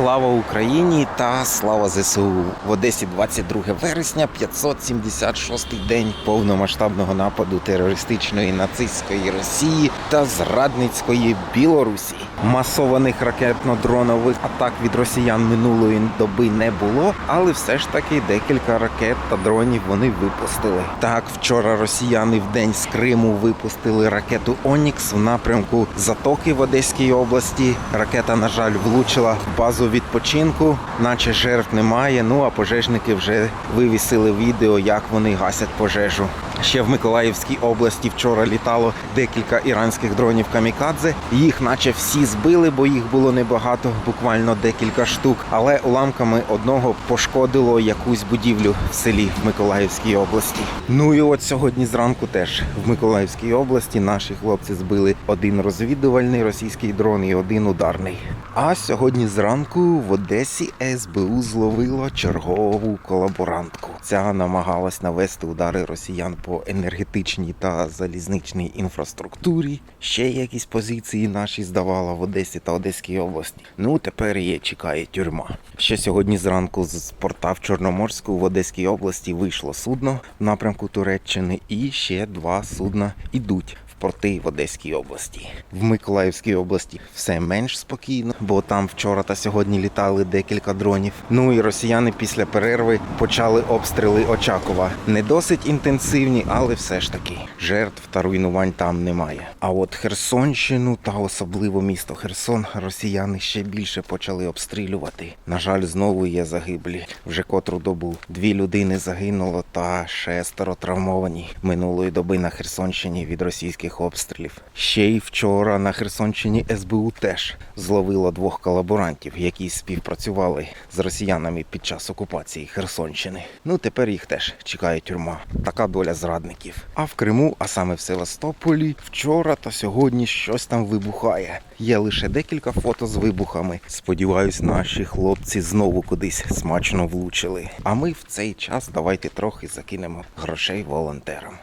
Слава Україні та слава ЗСУ в Одесі 22 вересня, 576-й день повномасштабного нападу терористичної нацистської Росії та зрадницької Білорусі. Масованих ракетно-дронових атак від росіян минулої доби не було, але все ж таки декілька ракет та дронів вони випустили. Так, вчора росіяни в день з Криму випустили ракету Онікс в напрямку Затоки в Одеській області. Ракета, на жаль, влучила в базу відпочинку, наче жертв немає. Ну а пожежники вже вивісили відео, як вони гасять пожежу. Ще в Миколаївській області вчора літало декілька іранських дронів камікадзе. Їх, наче всі збили, бо їх було небагато, буквально декілька штук. Але уламками одного пошкодило якусь будівлю в селі в Миколаївській області. Ну і от сьогодні зранку теж в Миколаївській області наші хлопці збили один розвідувальний російський дрон і один ударний. А сьогодні зранку в Одесі СБУ зловило чергову колаборантку. Ця намагалась навести удари росіян по енергетичній та залізничній інфраструктурі. Ще якісь позиції наші здавала в Одесі та Одеській області. Ну тепер її чекає тюрма. Ще сьогодні зранку з порта в Чорноморську в Одеській області вийшло судно в напрямку Туреччини, і ще два судна ідуть порти в Одеській області. В Миколаївській області все менш спокійно, бо там вчора та сьогодні літали декілька дронів. Ну і росіяни після перерви почали обстріли Очакова. Не досить інтенсивні, але все ж таки жертв та руйнувань там немає. А от Херсонщину та особливо місто Херсон росіяни ще більше почали обстрілювати. На жаль, знову є загиблі. Вже котру добу дві людини загинуло та шестеро травмовані минулої доби на Херсонщині від російських обстрілів. Ще й вчора на Херсонщині СБУ теж зловило двох колаборантів, які співпрацювали з росіянами під час окупації Херсонщини. Ну тепер їх теж чекає тюрма. Така доля зрадників. А в Криму, а саме в Севастополі, вчора та сьогодні щось там вибухає. Є лише декілька фото з вибухами. Сподіваюсь, наші хлопці знову кудись смачно влучили. А ми в цей час давайте трохи закинемо грошей волонтерам.